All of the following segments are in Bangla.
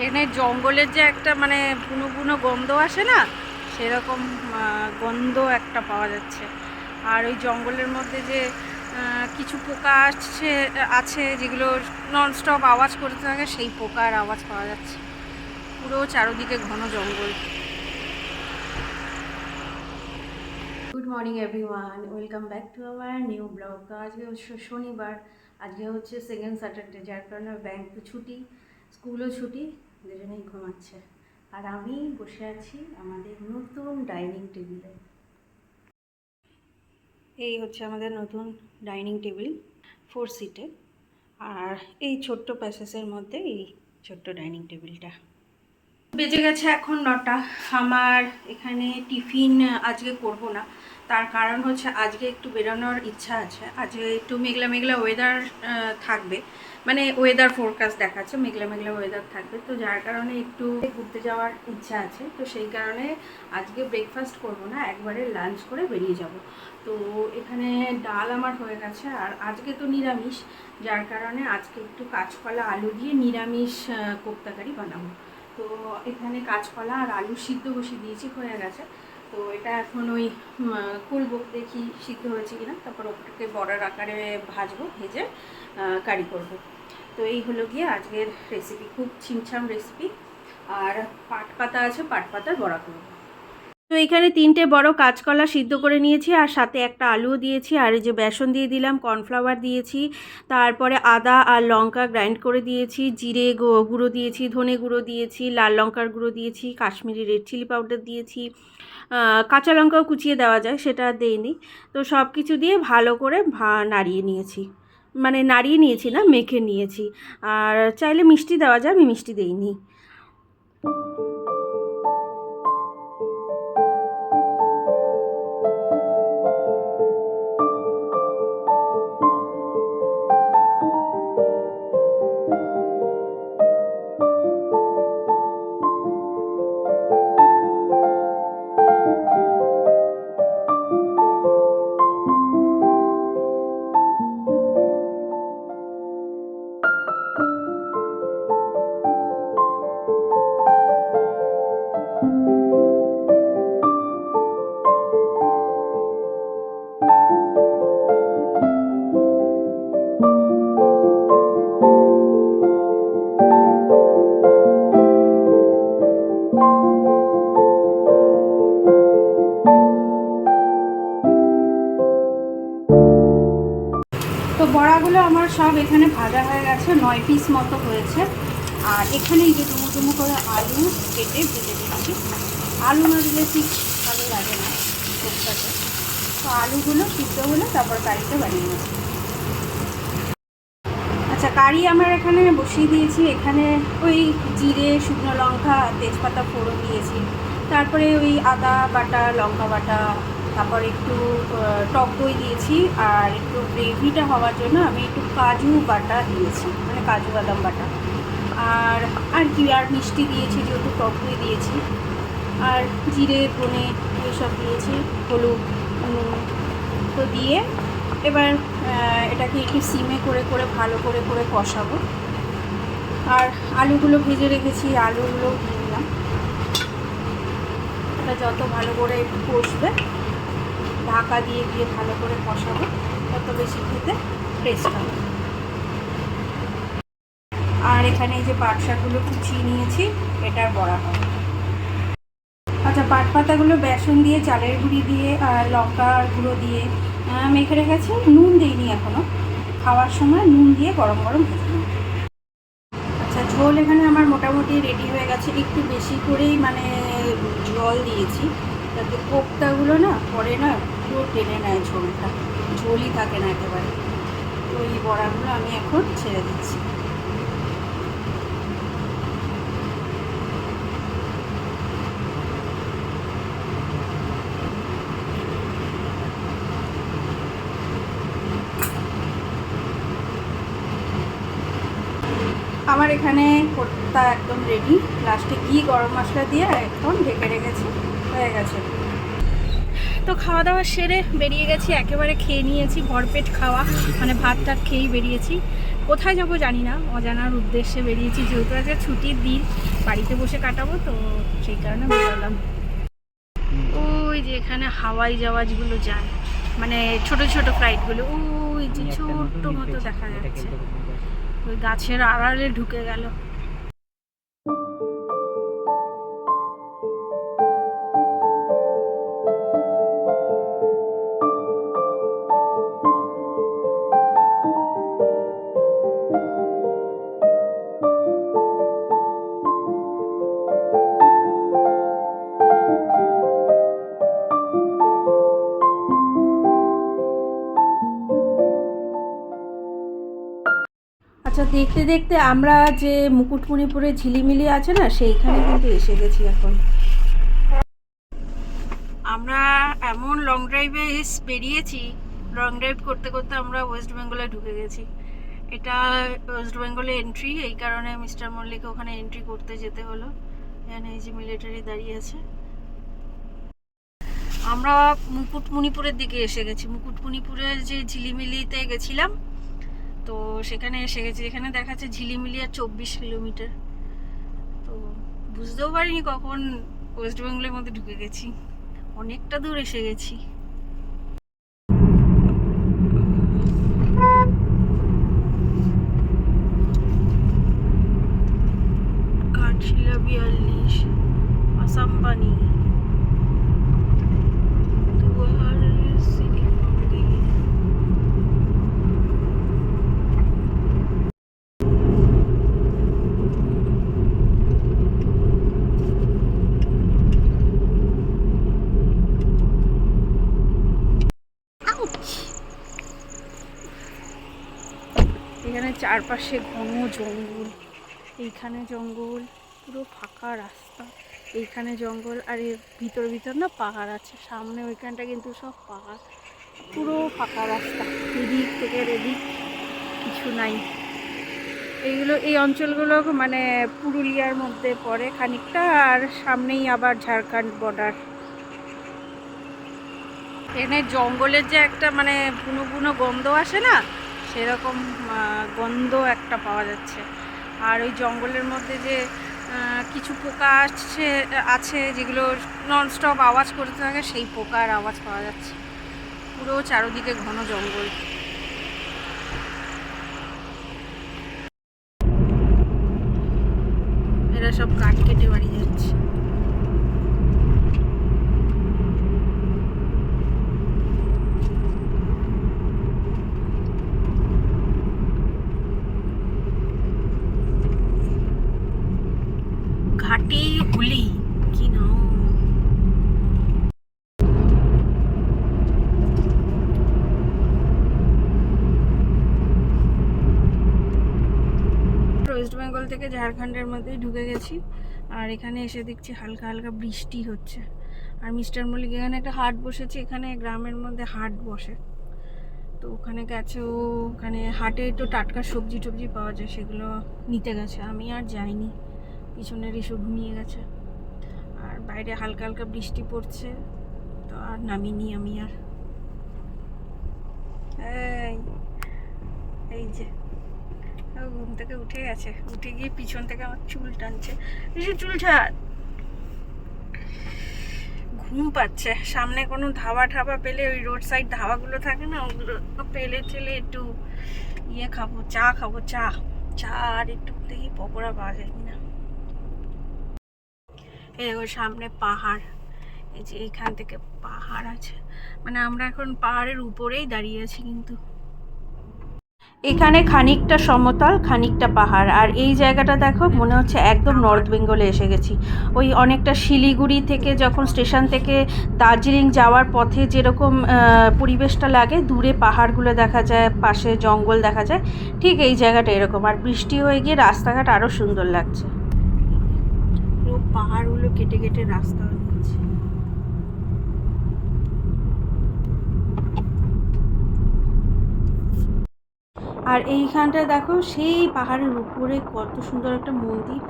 এখানে জঙ্গলের যে একটা মানে বুনো বুনো গন্ধ আসে না, সেরকম গন্ধ একটা পাওয়া যাচ্ছে। আর ওই জঙ্গলের মধ্যে যে কিছু পোকা আসছে, আছে যেগুলো ননস্টপ আওয়াজ করতে থাকে, সেই পোকার আওয়াজ পাওয়া যাচ্ছে। পুরো চারদিকে ঘন জঙ্গল। Good morning everyone welcome back to our new blog আজকে হচ্ছে শনিবার, আজকে হচ্ছে সেকেন্ড স্যাটারডে যার কারণে ব্যাংক ছুটি স্কুলও ছুটি। দুজনেই ঘুমাচ্ছে। আর আমি বসে আছি আমাদের নতুন ডাইনিং টেবিলে। এই হচ্ছে আমাদের নতুন ডাইনিং টেবিল, ফোর সিটে। আর এই ছোট্ট প্যাসেসের মধ্যে এই ছোট্ট ডাইনিং টেবিলটা। বেজে গেছে এখন নটা। আমার এখানে টিফিন আজকে করব না। তার কারণ হচ্ছে আজকে একটু বেরোনোর ইচ্ছা আছে। আজকে একটু মেঘলা মেঘলা ওয়েদার থাকবে। মানে ওয়েদার ফোরকাস্ট দেখাচ্ছে, মেঘলা মেঘলা ওয়েদার থাকবে। তো যার কারণে একটু ঘুরতে যাওয়ার ইচ্ছা আছে, তো সেই কারণে আজকে ব্রেকফাস্ট করব না, একবারে লাঞ্চ করে বেরিয়ে যাব। তো এখানে ডাল আমার হয়ে গেছে, আর আজকে তো নিরামিষ, যার কারণে আজকে একটু কাঁচকলা, আলু দিয়ে নিরামিষ কোপ্তাকারি বানাবো। তো এখানে কাঁচকলা আর আলু সিদ্ধ বসিয়ে দিয়েছি, হয়ে গেছে। তো এটা এখন ওই খুলবো দেখি সিদ্ধ হয়েছে কিনা। তারপর ওটাকে বড়ার আকারে ভাজবো, ভেজে কারি করব। তো এই হলো গিয়ে আজকের রেসিপি খুব ছিমছাম রেসিপি আর পাট পাতা আছে, পাট পাতার বড়া করব। তো এখানে তিনটে বড় কাঁচকলা সিদ্ধ করে নিয়েছি, আর সাথে একটা আলুও দিয়েছি, আর এই যে বেসন দিয়ে দিলাম, কর্নফ্লাওয়ার দিয়েছি। তারপরে আদা আর লঙ্কা গ্রাইন্ড করে দিয়েছি, জিরে গুঁড়ো দিয়েছি, ধনে গুঁড়ো দিয়েছি, লাল লঙ্কার গুঁড়ো দিয়েছি, কাশ্মীরি রেড চিলি পাউডার দিয়েছি। কাঁচা লঙ্কাও কুচিয়ে দেওয়া যায়, সেটা দেইনি। তো সব কিছু দিয়ে ভালো করে ভা, নাড়িয়ে নিয়েছি। মানে নাড়িয়ে নিয়েছি না মেখে নিয়েছি। আর চাইলে মিষ্টি দেওয়া যায় আমি মিষ্টি দেইনি। আমার সব এখানে ভাজা হয়ে গেছে, নয় পিস মতো হয়েছে। আর এখানে এই যে ডুমো ডুমো করে আলু কেটে ভেজে দিচ্ছি আলু না দিলে ঠিক ভালো লাগে না কোপ্তাতে তো আলুগুলো সিদ্ধ হলে তারপর কারিটা বানিয়ে নেব। আচ্ছা কারি আমার এখানে বসিয়ে দিয়েছি। এখানে ওই জিরে, শুকনো লঙ্কা, তেজপাতা ফোড়ন দিয়েছি। তারপরে ওই আদা বাটা, লঙ্কা বাটা তারপর একটু টক দই দিয়েছি আর একটু গ্রেভিটা হওয়ার জন্য আমি একটু কাজু বাটা দিয়েছি মানে কাজু বাদাম বাটা। আর আর কি, আর মিষ্টি দিয়েছি যেহেতু টক দই দিয়েছি। আর জিরে, ধনে এইসব দিয়েছি, হলুদ তো দিয়ে এবার এটাকে একটু সিমে করে করে, ভালো করে করে কষাবো। আর আলুগুলো ভেজে রেখেছি আলুগুলো দিয়ে দিলাম। এটা যত ভালো করে একটু কষবে ঢাকা দিয়ে দিয়ে ভালো করে কষাবো, তত বেশি খেতে টেস্ট হবে। আর এখানে এই যে পাট শাকগুলো কুচিয়ে নিয়েছি, এটার বড়া হবে। আচ্ছা পাট পাতাগুলো বেসন দিয়ে, চালের গুঁড়ি দিয়ে, আর লঙ্কার গুঁড়ো দিয়ে মেখে রেখেছি। নুন দিইনি এখনও খাওয়ার সময় নুন দিয়ে গরম গরম ভেজে আচ্ছা ঝোল এখানে আমার মোটামুটি রেডি হয়ে গেছে। একটু বেশি করেই মানে জল দিয়েছি। যাতে কোপ্তাগুলো না পরে না পুরো টেনে নেয় ঝোলটা। ঝোলই থাকে না একেবারে। তো এই বড়াগুলো আমি এখন ছেড়ে দিচ্ছি। আমার এখানে কোর্তা একদম রেডি লাস্টে ঘি গরম মশলা দিয়ে এখন ঢেকে রেখেছি। হয়ে গেছে। তো খাওয়া দাওয়া সেরে বেরিয়ে গেছি একেবারে খেয়ে নিয়েছি ভরপেট খাওয়া মানে ভাত টাত খেয়েই বেরিয়েছি। কোথায় যাব জানি না অজানার উদ্দেশ্যে বেরিয়েছি যেহেতু আজকে ছুটির দিন বাড়িতে বসে কাটাবো তো সেই কারণে বেরোলাম। ওই যে এখানে হাওয়াই জাহাজগুলো যায় মানে ছোট ছোট ফ্লাইটগুলো ওই যে ছোট্ট মতো দেখা যাচ্ছে। ওই গাছের আড়ালে ঢুকে গেল। দেখতে দেখতে আমরা যে মুকুটমণিপুরে ঝিলিমিলি আছে না, সেইখানে কিন্তু এসে গেছি এখন। আমরা এমন লং ড্রাইভে বেরিয়েছি। লং ড্রাইভ করতে করতে আমরা ওয়েস্ট বেঙ্গলে ঢুকে গেছি। এটা ওয়েস্ট বেঙ্গলে এন্ট্রি এই কারণে মিস্টার মল্লিক ওখানে এন্ট্রি করতে যেতে হলো। এখানে এই যে মিলিটারি দাঁড়িয়ে আছে। আমরা মুকুটমণিপুরের দিকে এসে গেছি। মুকুটমণিপুরের যে ঝিলিমিলিতে গেছিলাম তো সেখানে এসে গেছি এখানে দেখাচ্ছে ঝিলিমিলি আর চব্বিশ কিলোমিটার। তো বুঝতেও পারিনি কখন ওয়েস্ট বেঙ্গলের মধ্যে ঢুকে গেছি। অনেকটা দূর এসে গেছি। চারপাশে ঘন জঙ্গল। এইখানে জঙ্গল, পুরো ফাঁকা রাস্তা। এইখানে জঙ্গল আর এর ভিতর ভিতর না পাহাড় আছে। সামনে ওইখানটা কিন্তু সব পাহাড়। পুরো ফাঁকা রাস্তা। এদিক থেকে এদিক কিছু নাই। এইগুলো, এই অঞ্চলগুলো মানে পুরুলিয়ার মধ্যে পড়ে খানিকটা আর সামনেই আবার ঝাড়খণ্ড বর্ডার এখানে জঙ্গলের যে একটা মানে বুনো বুনো গন্ধ আসে না সেরকম গন্ধ একটা পাওয়া যাচ্ছে। আর ওই জঙ্গলের মধ্যে যে কিছু পোকা আসছে, আছে যেগুলো ননস্টপ আওয়াজ করতে থাকে, সেই পোকার আওয়াজ পাওয়া যাচ্ছে। পুরো চারদিকে ঘন জঙ্গল। এরা সব কাঠ কেটে বাড়ি যাচ্ছে ঘাটি হুলি কি নাম ওয়েস্ট বেঙ্গল থেকে ঝাড়খণ্ডের মধ্যেই ঢুকে গেছি। আর এখানে এসে দেখছি হালকা হালকা বৃষ্টি হচ্ছে। আর মিস্টার মল্লিক, এখানে একটা হাট বসেছে, এখানে গ্রামের মধ্যে হাট বসে। তো ওখানে গেছে ও, ওখানে হাটে তো টাটকা সবজি টবজি পাওয়া যায়, সেগুলো নিতে গেছে। আমি আর যাইনি, পিছনের এসে ঘুমিয়ে গেছে। আর বাইরে হালকা হালকা বৃষ্টি পড়ছে, তো আর নামিনি আমি আর। এই যে। ঘুম থেকে উঠে গেছে। উঠে গিয়ে পিছন থেকে আমার চুল টানছে। চুল ছাড় ঘুম পাচ্ছে। সামনে কোনো ধাবা ঠাবা পেলে ওই রোড সাইড ধাবাগুলো থাকে না, ওগুলো পেলে টেলে একটু ইয়ে খাব, চা খাব, চা। চা আর একটু দেখি পকোড়া পাওয়া যায় কিনা। এই দেখো সামনে পাহাড়। এই যে এইখান থেকে পাহাড় আছে। মানে আমরা এখন পাহাড়ের উপরেই দাঁড়িয়ে আছি কিন্তু। এখানে খানিকটা সমতল, খানিকটা পাহাড়। আর এই জায়গাটা দেখো, মনে হচ্ছে একদম নর্থ বেঙ্গলে এসে গেছি। ওই অনেকটা শিলিগুড়ি থেকে যখন স্টেশন থেকে দার্জিলিং যাওয়ার পথে যেরকম পরিবেশটা লাগে, দূরে পাহাড়গুলো দেখা যায়, পাশে জঙ্গল দেখা যায়, ঠিক এই জায়গাটা এরকম। আর বৃষ্টি হয়ে গিয়ে রাস্তাঘাট আরও সুন্দর লাগছে। পাহাড়গুলো কেটে কেটে রাস্তা হয়ে গেছে আর এইখানটায় দেখো সেই পাহাড়ের উপরে কত সুন্দর একটা মন্দির।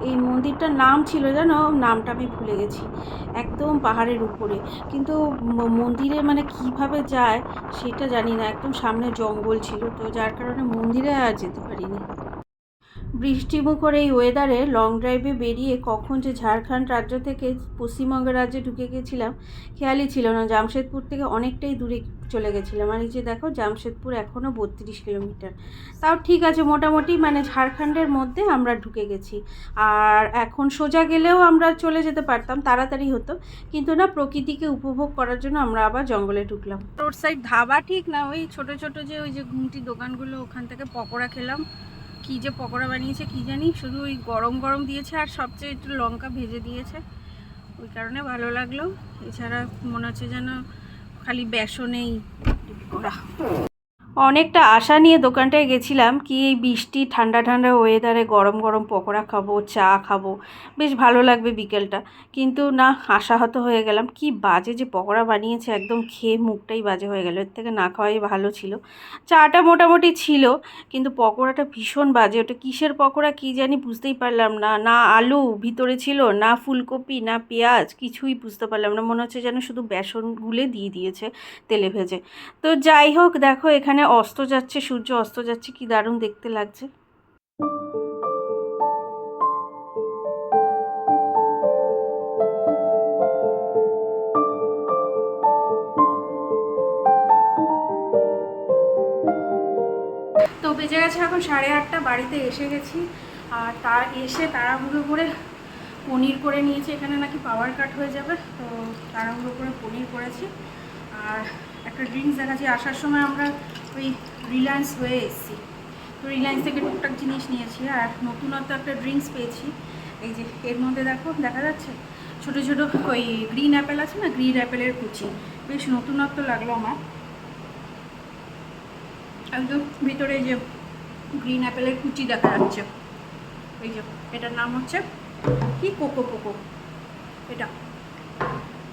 এই মন্দিরটার নাম ছিল জানো? নামটা আমি ভুলে গেছি। একদম পাহাড়ের উপরে। কিন্তু মন্দিরে মানে কীভাবে যায় সেটা জানি না। একদম সামনে জঙ্গল ছিল তো যার কারণে মন্দিরে আর যেতে পারিনি। বৃষ্টিমুখর এই ওয়েদারে লং ড্রাইভে বেরিয়ে কখন যে ঝাড়খণ্ড রাজ্য থেকে পশ্চিমবঙ্গ রাজ্যে ঢুকে গেছিলাম, খেয়ালই ছিল না। জামশেদপুর থেকে অনেকটাই দূরে চলে গেছিলাম। আর এই যে দেখো, জামশেদপুর এখনও বত্রিশ কিলোমিটার। তাও ঠিক আছে, মোটামুটি মানে ঝাড়খণ্ডের মধ্যে আমরা ঢুকে গেছি। আর এখন সোজা গেলেও আমরা চলে যেতে পারতাম, তাড়াতাড়ি হতো। কিন্তু না, প্রকৃতিকে উপভোগ করার জন্য আমরা আবার জঙ্গলে ঢুকলাম। রোড সাইড ধাবা ঠিক না, ওই ছোট ছোট যে, ওই যে ঘুমটি দোকানগুলো, ওখান থেকে পকোড়া খেলাম। কি যে পকোড়া বানিয়েছে কি জানি, শুধু ওই গরম গরম দিয়েছে আর সবচেয়ে একটু লঙ্কা ভেজে দিয়েছে। ওই কারণে ভালো লাগল। এছাড়া মনে হচ্ছে যেন খালি বেসনেই করা। অনেকটা আশা নিয়ে দোকানটায় গেছিলাম কি এই বৃষ্টি, ঠান্ডা ঠান্ডা ওয়েদারে গরম গরম পকোড়া খাব, চা খাব। বেশ ভালো লাগবে বিকেলটা। কিন্তু না, আশাহত হয়ে গেলাম। কি বাজে যে পকোড়া বানিয়েছে, একদম খেয়ে মুখটাই বাজে হয়ে গেল। এর থেকে না খাওয়াই ভালো ছিল। চাটা মোটামুটি ছিল, কিন্তু পকোড়াটা ভীষণ বাজে। ওটা কিসের পকোড়া কী জানি বুঝতেই পারলাম না। না আলু ভিতরে ছিল, না ফুলকপি, না পেঁয়াজ, কিছুই বুঝতে পারলাম না। মনে হচ্ছে যেন শুধু বেসন গুলে দিয়ে দিয়েছে তেলে ভেজে। তো যাই হোক, দেখো এখানে অস্ত যাচ্ছে, সূর্য অস্ত যাচ্ছে, কি দারুণ দেখতে লাগছে। তো বেজে গেছে এখন সাড়ে আটটা, বাড়িতে এসে গেছি। আর তার এসে তাড়াহুড়ো করে পনির করে নিয়েছি। এখানে নাকি পাওয়ার কাট হয়ে যাবে, তো তাড়াহুড়ো করে পনির করেছি। আর একটা ড্রিঙ্কস দেখাচ্ছি। আসার সময় আমরা ওই রিলায়েন্স হয়ে এসেছি তো রিলায়েন্স থেকে টুকটাক জিনিস নিয়েছি আর নতুনত্ব একটা ড্রিঙ্কস পেয়েছি। এই যে এর মধ্যে দেখো, দেখা যাচ্ছে? ছোটো ছোটো ওই গ্রিন অ্যাপেল আছে না গ্রিন অ্যাপেলের কুচি। বেশ নতুনত্ব লাগল আমার। একদম ভিতরে যে গ্রিন অ্যাপেলের কুচি দেখা যাচ্ছে। এই যে, এটার নাম হচ্ছে কি? কোকো কোকো। এটা।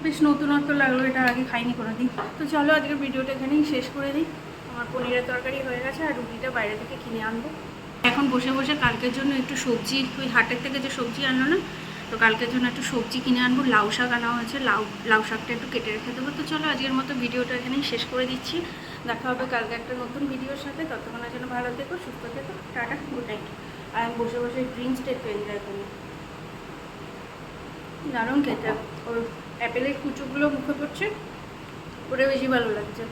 বেশ নতুনত্ব লাগল, এটা আগে খাইনি কোনো দিন তো চলো আজকের ভিডিওটা এখানেই শেষ করে দিই। আমার পনিরের তরকারি হয়ে গেছে আর রুটিটা বাইরে থেকে কিনে আনব। এখন বসে বসে কালকের জন্য একটু সবজি ওই হাটের থেকে যে সবজি আনলো না, তো কালকের জন্য একটু সবজি কিনে আনব। লাউ শাক আনা হয়েছে, লাউ লাউ শাকটা একটু কেটে রেখে দেবো। তো চলো আজকের মতো ভিডিওটা এখানেই শেষ করে দিচ্ছি। দেখা হবে কালকে একটা নতুন ভিডিওর সাথে। ততক্ষণের জন্য ভালো থেকো, সুস্থ থেকো। টাটা গুড নাইট আর আমি বসে বসে ড্রিঙ্কসটা একটু এনজয় করি দারুণ খেতে। ওর অ্যাপেলের কুচোগুলো মুখে পড়ছে। ওটা বেশি ভালো লাগছে।